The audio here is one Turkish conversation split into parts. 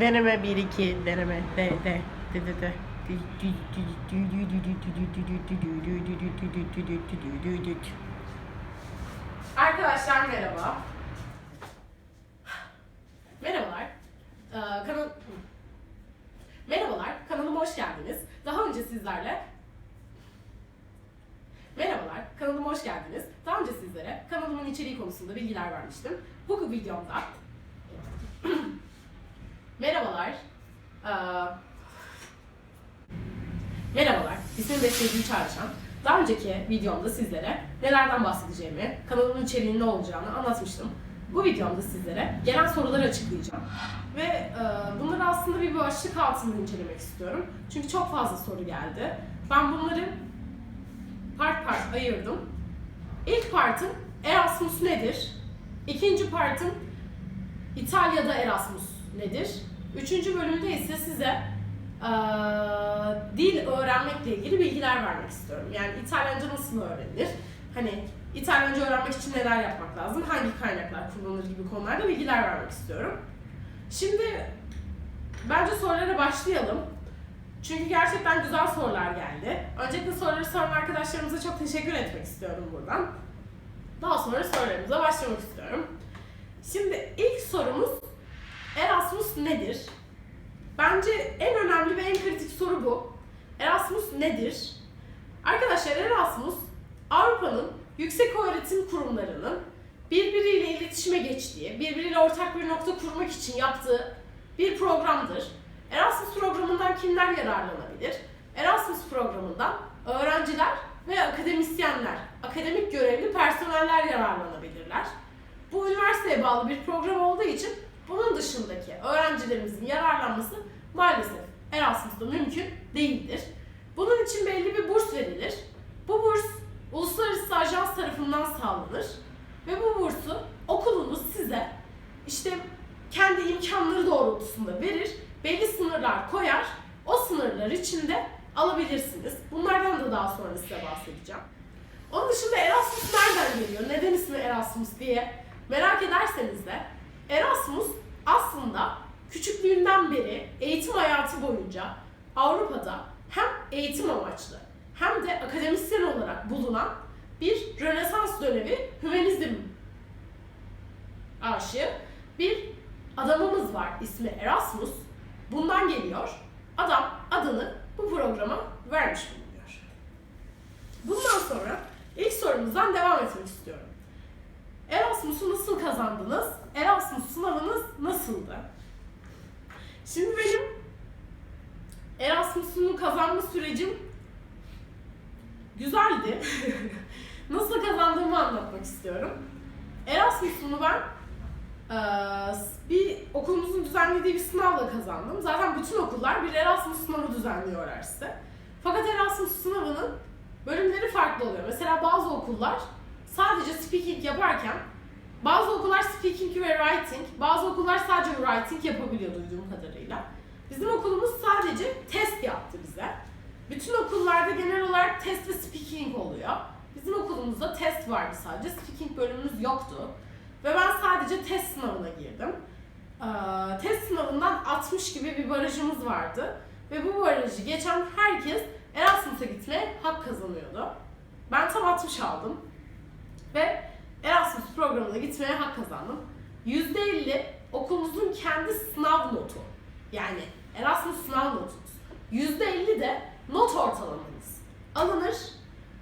Deneme 1 2 deneme de de de de de. Arkadaşlar merhaba. Merhabalar. Ee, kanal... Merhabalar, kanalıma hoş geldiniz. Daha önce sizlerle... Merhabalar, kanalıma hoş geldiniz. Daha önce sizlere kanalımın içeriği konusunda bilgiler vermiştim. Bu videomda... Merhabalar. Ee, Merhabalar, ismim Besteciyi Çağrışan. Daha önceki videomda sizlere nelerden bahsedeceğimi, kanalımın içeriğinin ne olacağını anlatmıştım. Bu videomda sizlere gelen soruları açıklayacağım. Ve e, bunları aslında bir başlık altında incelemek istiyorum. Çünkü çok fazla soru geldi. Ben bunları part part ayırdım. İlk partım Erasmus nedir? İkinci partım İtalya'da Erasmus nedir? Üçüncü bölümde ise size eee, dil öğrenmekle ilgili bilgiler vermek istiyorum. Yani İtalyanca nasıl öğrenilir? Hani İtalyanca öğrenmek için neler yapmak lazım? Hangi kaynaklar kullanılır gibi konularda bilgiler vermek istiyorum. Şimdi bence sorulara başlayalım. Çünkü gerçekten güzel sorular geldi. Öncelikle soruları soran arkadaşlarımıza çok teşekkür etmek istiyorum buradan. Daha sonra sorularımıza başlamak istiyorum. Şimdi ilk sorumuz Nedir? Bence en önemli ve en kritik soru bu. Erasmus nedir? Arkadaşlar Erasmus Avrupa'nın yüksek öğretim kurumlarının birbiriyle iletişime geçtiği, birbiriyle ortak bir nokta kurmak için yaptığı bir programdır. Erasmus programından kimler yararlanabilir? Erasmus programından öğrenciler ve akademisyenler, akademik görevli personeller yararlanabilirler. Bu üniversiteye bağlı bir program olduğu için bunun dışındaki öğrencilerimizin yararlanması maalesef Erasmus'ta mümkün değildir. Bunun için belli bir burs verilir. Bu burs uluslararası ajans tarafından sağlanır ve bu bursu okulunuz size işte kendi imkanları doğrultusunda verir, belli sınırlar koyar. O sınırlar içinde alabilirsiniz. Bunlardan da daha sonra size bahsedeceğim. Onun dışında Erasmus nereden geliyor? Neden ismi Erasmus diye merak ederseniz de Erasmus aslında küçüklüğünden beri eğitim hayatı boyunca Avrupa'da hem eğitim amaçlı hem de akademisyen olarak bulunan bir Rönesans dönemi hümanizm aşığı bir adamımız var ismi Erasmus. Bundan geliyor. Adam adını bu programa vermiş bulunuyor. Bundan sonra ilk sorumuzdan devam etmek istiyorum. Erasmus'u nasıl kazandınız? Nasıldı? Şimdi benim Erasmus'unu kazanma sürecim güzeldi. nasıl kazandığımı anlatmak istiyorum. Erasmus'unu ben eee, bir okulumuzun düzenlediği bir sınavla kazandım. Zaten bütün okullar bir Erasmus sınavı düzenliyorlar size. Fakat Erasmus sınavının bölümleri farklı oluyor. Mesela bazı okullar sadece speaking yaparken bazı okullar speaking ve writing, bazı okullar sadece writing yapabiliyor duyduğum kadarıyla. Bizim okulumuz sadece test yaptı bize. Bütün okullarda genel olarak test ve speaking oluyor. Bizim okulumuzda test vardı sadece, speaking bölümümüz yoktu. Ve ben sadece test sınavına girdim. Ee, test sınavından 60 gibi bir barajımız vardı. Ve bu barajı geçen herkes Erasmus'a gitmeye hak kazanıyordu. Ben tam 60 aldım. Ve Erasmus programına gitmeye hak kazandım. %50 okulumuzun kendi sınav notu. Yani Erasmus sınav notunuz. %50 de not ortalamanız alınır.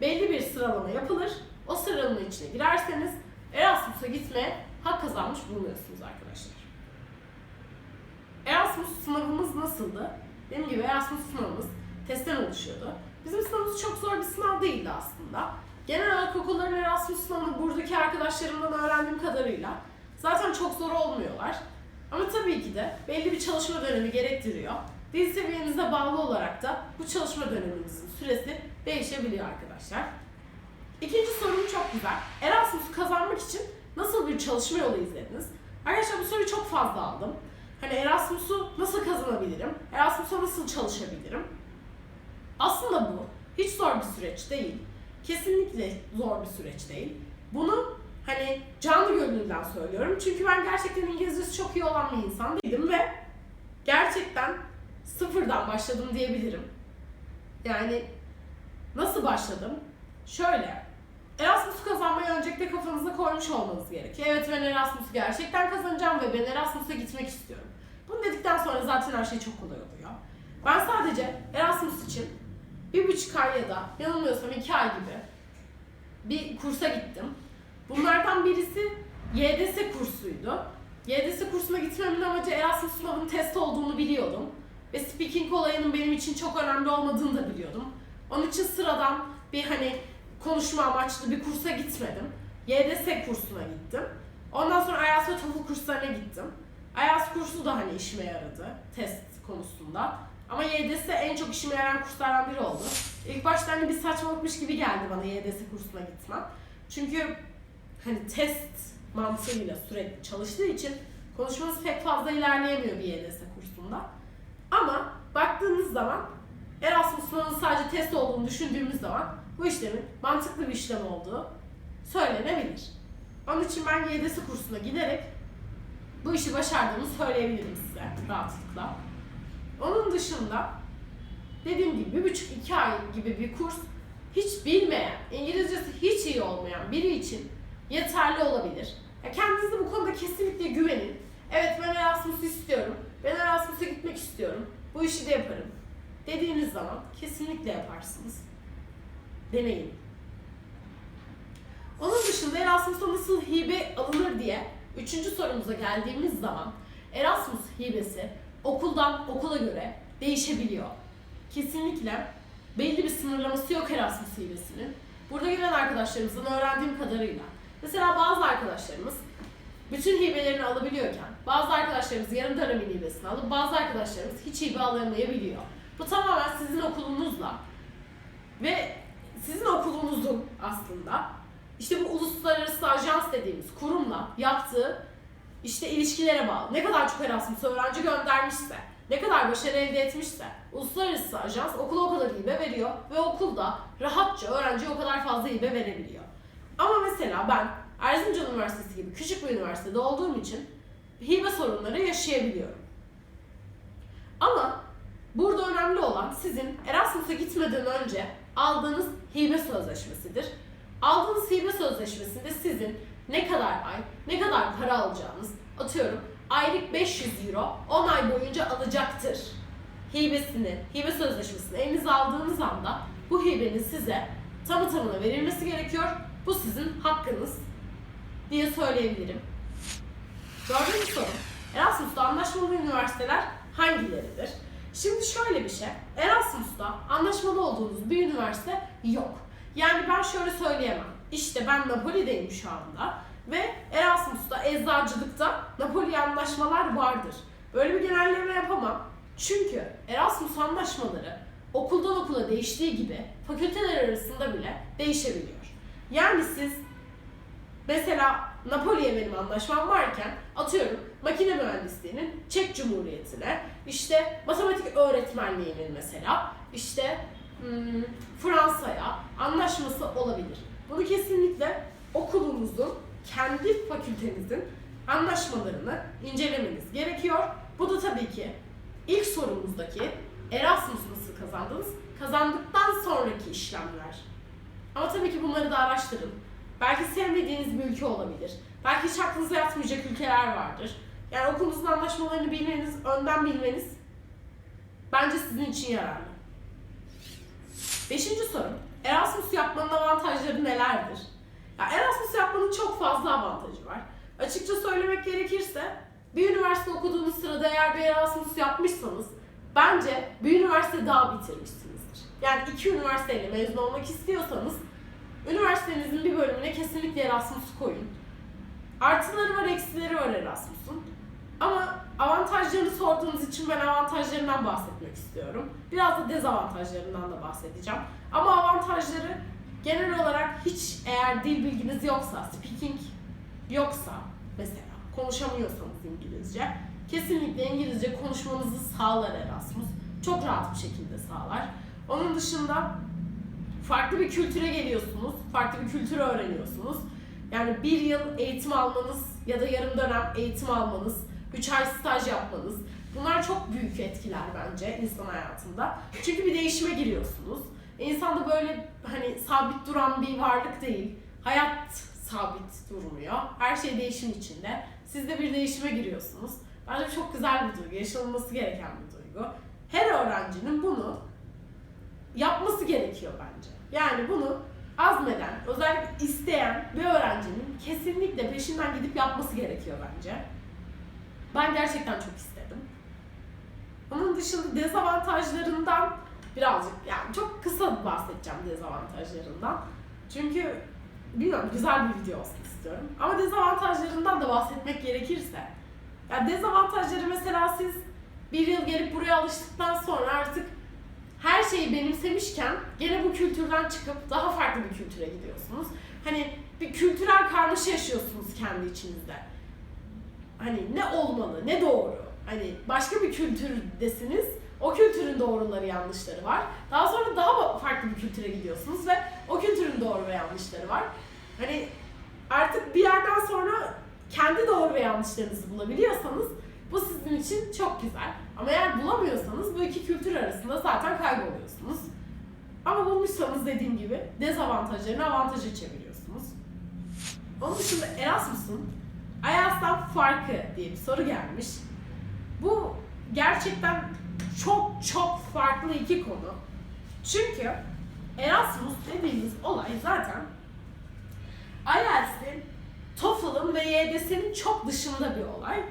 Belli bir sıralama yapılır. O sıralama içine girerseniz Erasmus'a gitmeye hak kazanmış bulunuyorsunuz arkadaşlar. Erasmus sınavımız nasıldı? Dediğim gibi Erasmus sınavımız testten oluşuyordu. Bizim sınavımız çok zor bir sınav değildi aslında. Genel olarak okulların Erasmus buradaki arkadaşlarımdan öğrendiğim kadarıyla zaten çok zor olmuyorlar. Ama tabii ki de belli bir çalışma dönemi gerektiriyor. Dil seviyenize bağlı olarak da bu çalışma döneminizin süresi değişebiliyor arkadaşlar. İkinci sorum çok güzel. Erasmus'u kazanmak için nasıl bir çalışma yolu izlediniz? Arkadaşlar bu soruyu çok fazla aldım. Hani Erasmus'u nasıl kazanabilirim? Erasmus'a nasıl çalışabilirim? Aslında bu hiç zor bir süreç değil. Kesinlikle zor bir süreç değil. Bunu hani canlı gönülden söylüyorum. Çünkü ben gerçekten İngilizcesi çok iyi olan bir insan değilim ve gerçekten sıfırdan başladım diyebilirim. Yani nasıl başladım? Şöyle, Erasmus kazanmayı öncelikle kafanıza koymuş olmanız gerekiyor. Evet ben Erasmus'u gerçekten kazanacağım ve ben Erasmus'a gitmek istiyorum. Bunu dedikten sonra zaten her şey çok kolay oluyor. Ben sadece Erasmus için bir buçuk ay ya da yanılmıyorsam iki ay gibi bir kursa gittim. Bunlardan birisi YDS kursuydu. YDS kursuna gitmemin amacı Erasmus sınavının test olduğunu biliyordum. Ve speaking olayının benim için çok önemli olmadığını da biliyordum. Onun için sıradan bir hani konuşma amaçlı bir kursa gitmedim. YDS kursuna gittim. Ondan sonra IELTS ve TOEFL kurslarına gittim. IELTS kursu da hani işime yaradı test konusunda. Ama YDS en çok işime yarayan kurslardan biri oldu. İlk başta hani bir saçmalıkmış gibi geldi bana YDS kursuna gitmem. Çünkü hani test mantığıyla sürekli çalıştığı için konuşmanız pek fazla ilerleyemiyor bir YDS kursunda. Ama baktığınız zaman Erasmus sınavının sadece test olduğunu düşündüğümüz zaman bu işlemin mantıklı bir işlem olduğu söylenebilir. Onun için ben YDS kursuna giderek bu işi başardığımı söyleyebilirim size rahatlıkla. Onun dışında dediğim gibi bir buçuk iki ay gibi bir kurs hiç bilmeyen, İngilizcesi hiç iyi olmayan biri için yeterli olabilir. Ya kendinize bu konuda kesinlikle güvenin. Evet ben Erasmus'u istiyorum. Ben Erasmus'a gitmek istiyorum. Bu işi de yaparım. Dediğiniz zaman kesinlikle yaparsınız. Deneyin. Onun dışında Erasmus'a nasıl hibe alınır diye üçüncü sorumuza geldiğimiz zaman Erasmus hibesi okuldan okula göre değişebiliyor. Kesinlikle belli bir sınırlaması yok Erasmus hibesinin. Burada gelen arkadaşlarımızdan öğrendiğim kadarıyla. Mesela bazı arkadaşlarımız bütün hibelerini alabiliyorken bazı arkadaşlarımız yarım dönem hibesini alıp bazı arkadaşlarımız hiç hibe alamayabiliyor. Bu tamamen sizin okulunuzla ve sizin okulunuzun aslında işte bu uluslararası ajans dediğimiz kurumla yaptığı işte ilişkilere bağlı. Ne kadar çok Erasmus öğrenci göndermişse, ne kadar başarı elde etmişse uluslararası ajans okula o kadar hibe veriyor ve okulda rahatça öğrenciye o kadar fazla hibe verebiliyor. Ama mesela ben Erzincan Üniversitesi gibi küçük bir üniversitede olduğum için hibe sorunları yaşayabiliyorum. Ama burada önemli olan sizin Erasmus'a gitmeden önce aldığınız hibe sözleşmesidir. Aldığınız hibe sözleşmesinde sizin ne kadar ay, ne kadar para alacağınız, atıyorum aylık 500 euro 10 ay boyunca alacaktır. Hibesini, hibe sözleşmesini elinize aldığınız anda bu hibenin size tamı tamına verilmesi gerekiyor. Bu sizin hakkınız diye söyleyebilirim. Dördüncü soru. Erasmus'ta anlaşmalı üniversiteler hangileridir? Şimdi şöyle bir şey. Erasmus'ta anlaşmalı olduğunuz bir üniversite yok. Yani ben şöyle söyleyemem. İşte ben Napoli'deyim şu anda ve Erasmus'ta eczacılıkta Napoli anlaşmalar vardır. Böyle bir genelleme yapamam. Çünkü Erasmus anlaşmaları okuldan okula değiştiği gibi fakülteler arasında bile değişebiliyor. Yani siz mesela Napoli'ye benim anlaşmam varken atıyorum makine mühendisliğinin Çek Cumhuriyeti'ne işte matematik öğretmenliğinin mesela işte hmm, Fransa'ya anlaşması olabilir. Bunu kesinlikle okulunuzun kendi fakültenizin anlaşmalarını incelemeniz gerekiyor. Bu da tabii ki ilk sorumuzdaki Erasmus nasıl kazandınız? Kazandıktan sonraki işlemler. Ama tabii ki bunları da araştırın. Belki sevmediğiniz bir ülke olabilir. Belki hiç aklınıza yatmayacak ülkeler vardır. Yani okulunuzun anlaşmalarını bilmeniz, önden bilmeniz bence sizin için yararlı. Beşinci soru. Erasmus yapmanın avantajları nelerdir? Ya Erasmus yapmanın çok fazla avantajı var. Açıkça söylemek gerekirse bir üniversite okuduğunuz sırada eğer bir Erasmus yapmışsanız bence bir üniversite daha bitirmişsinizdir. Yani iki üniversiteyle mezun olmak istiyorsanız üniversitenizin bir bölümüne kesinlikle Erasmus koyun. Artıları var, eksileri var Erasmus'un. Ama avantajlarını sorduğunuz için ben avantajlarından bahsetmek istiyorum. Biraz da dezavantajlarından da bahsedeceğim. Ama avantajları genel olarak hiç eğer dil bilginiz yoksa, speaking yoksa mesela konuşamıyorsanız İngilizce kesinlikle İngilizce konuşmanızı sağlar Erasmus. Çok rahat bir şekilde sağlar. Onun dışında farklı bir kültüre geliyorsunuz, farklı bir kültürü öğreniyorsunuz. Yani bir yıl eğitim almanız ya da yarım dönem eğitim almanız, 3 ay staj yapmanız, Bunlar çok büyük etkiler bence insan hayatında. Çünkü bir değişime giriyorsunuz. İnsan da böyle hani sabit duran bir varlık değil. Hayat sabit durmuyor. Her şey değişim içinde. Siz de bir değişime giriyorsunuz. Bence çok güzel bir duygu, yaşanılması gereken bir duygu. Her öğrencinin bunu yapması gerekiyor bence. Yani bunu azmeden, özellikle isteyen bir öğrencinin kesinlikle peşinden gidip yapması gerekiyor bence. Ben gerçekten çok istedim. Onun dışında dezavantajlarından birazcık, yani çok kısa bahsedeceğim dezavantajlarından. Çünkü bilmiyorum güzel bir video olsun istiyorum. Ama dezavantajlarından da bahsetmek gerekirse, yani dezavantajları mesela siz bir yıl gelip buraya alıştıktan sonra artık her şeyi benimsemişken gene bu kültürden çıkıp daha farklı bir kültüre gidiyorsunuz. Hani bir kültürel karmaşa yaşıyorsunuz kendi içinizde. Hani ne olmalı, ne doğru. Hani başka bir kültürdesiniz. O kültürün doğruları, yanlışları var. Daha sonra daha farklı bir kültüre gidiyorsunuz ve o kültürün doğru ve yanlışları var. Hani artık bir yerden sonra kendi doğru ve yanlışlarınızı bulabiliyorsanız bu sizin için çok güzel. Ama eğer bulamıyorsanız bu iki kültür arasında zaten kayboluyorsunuz. Ama bulmuşsanız dediğim gibi dezavantajlarını avantaja çeviriyorsunuz. Onun dışında Erasmus'un IELTS'tan farkı diye bir soru gelmiş. Bu gerçekten çok çok farklı iki konu. Çünkü Erasmus dediğimiz olay zaten IELTS'in, TOEFL'ın ve YDS'nin çok dışında bir olay.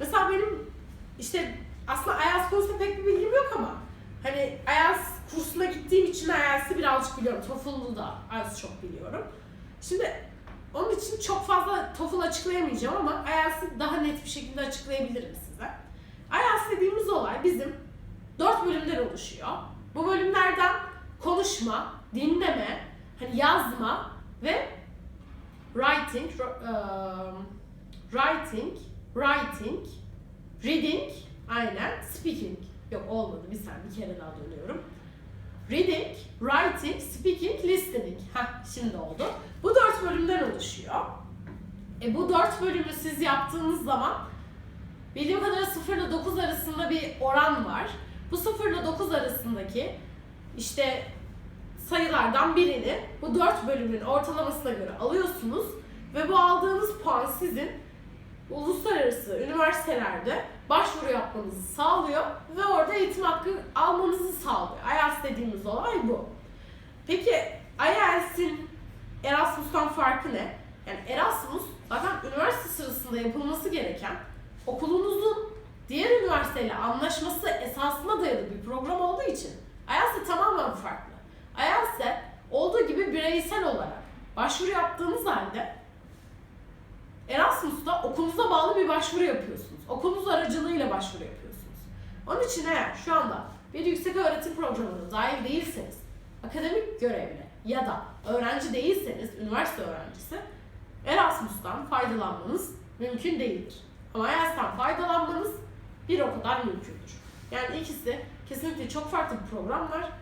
Mesela benim işte aslında IELTS konusunda pek bir bilgim yok ama hani IELTS kursuna gittiğim için IELTS'i birazcık biliyorum. TOEFL'u da IELTS çok biliyorum. Şimdi onun için çok fazla TOEFL açıklayamayacağım ama IELTS'i daha net bir şekilde açıklayabilirim size. IELTS dediğimiz olay bizim dört bölümden oluşuyor. Bu bölümlerden konuşma, dinleme, hani yazma ve writing, writing, writing, reading, aynen, speaking. Yok olmadı bir saniye bir kere daha dönüyorum. Reading, writing, speaking, listening. Heh şimdi oldu. Bu dört bölümden oluşuyor. E bu dört bölümü siz yaptığınız zaman bildiğim kadarıyla 0 ile 9 arasında bir oran var. Bu 0 ile 9 arasındaki işte sayılardan birini bu dört bölümün ortalamasına göre alıyorsunuz ve bu aldığınız puan sizin uluslararası üniversitelerde başvuru yapmanızı sağlıyor ve orada eğitim hakkı almanızı sağlıyor. IELTS dediğimiz olay bu. Peki IELTS'in Erasmus'tan farkı ne? Yani Erasmus zaten üniversite sırasında yapılması gereken okulunuzun diğer üniversiteyle anlaşması esasına dayalı bir program olduğu için IELTS tamamen farklı. IELTS'e olduğu gibi bireysel olarak başvuru yaptığınız halde Erasmus'ta okulunuza bağlı bir başvuru yapıyorsunuz. Okulunuz aracılığıyla başvuru yapıyorsunuz. Onun için eğer şu anda bir yüksek öğretim programına dahil değilseniz, akademik görevli ya da öğrenci değilseniz, üniversite öğrencisi, Erasmus'tan faydalanmanız mümkün değildir. Ama IELTS'ten faydalanmanız bir o kadar mümkündür. Yani ikisi kesinlikle çok farklı bir programlar.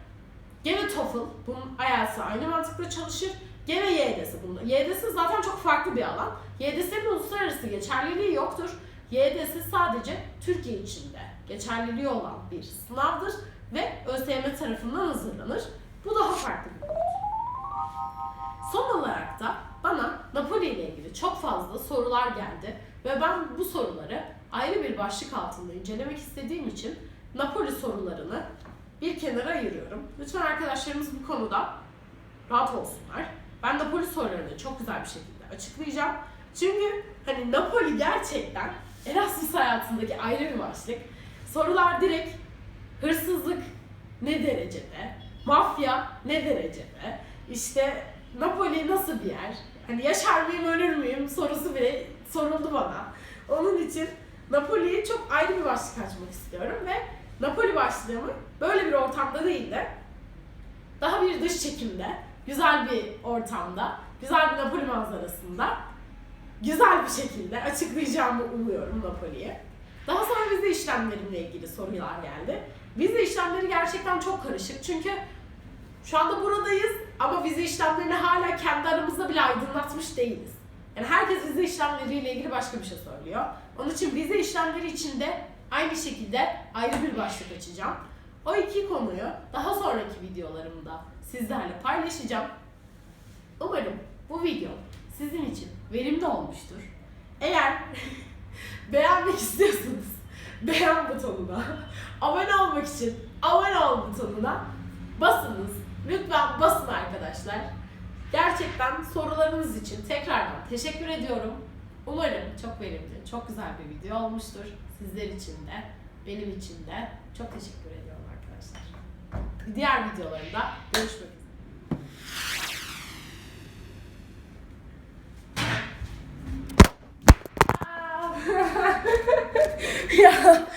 Gene TOEFL, bunun IELTS'e aynı mantıkla çalışır. Gene YDS bunda. YDS zaten çok farklı bir alan. YDS'nin uluslararası geçerliliği yoktur. YDS sadece Türkiye içinde geçerliliği olan bir sınavdır ve ÖSYM tarafından hazırlanır. Bu daha farklı bir konu. Son olarak da bana Napoli ile ilgili çok fazla sorular geldi ve ben bu soruları ayrı bir başlık altında incelemek istediğim için Napoli sorularını bir kenara ayırıyorum. Lütfen arkadaşlarımız bu konuda rahat olsunlar. Ben Napoli sorularını çok güzel bir şekilde açıklayacağım. Çünkü hani Napoli gerçekten Erasmus hayatındaki ayrı bir başlık. Sorular direkt hırsızlık ne derecede, mafya ne derecede, işte Napoli nasıl bir yer, hani yaşar mıyım ölür müyüm sorusu bile soruldu bana. Onun için Napoli'yi çok ayrı bir başlık açmak istiyorum ve Napoli başlığımı böyle bir ortamda değil de daha bir dış çekimde, güzel bir ortamda, güzel bir Napoli manzarasında güzel bir şekilde açıklayacağımı umuyorum Napoli'yi. Daha sonra vize işlemlerimle ilgili sorular geldi. Vize işlemleri gerçekten çok karışık çünkü şu anda buradayız ama vize işlemlerini hala kendi aramızda bile aydınlatmış değiliz. Yani herkes vize işlemleriyle ilgili başka bir şey söylüyor. Onun için vize işlemleri içinde Aynı şekilde ayrı bir başlık açacağım. O iki konuyu daha sonraki videolarımda sizlerle paylaşacağım. Umarım bu video sizin için verimli olmuştur. Eğer beğenmek istiyorsanız beğen butonuna, abone olmak için abone ol butonuna basınız. Lütfen basın arkadaşlar. Gerçekten sorularınız için tekrardan teşekkür ediyorum. Umarım çok verimli, çok güzel bir video olmuştur. Sizler için de, benim için de çok teşekkür ediyorum arkadaşlar. Diğer videolarımda görüşmek üzere. yeah.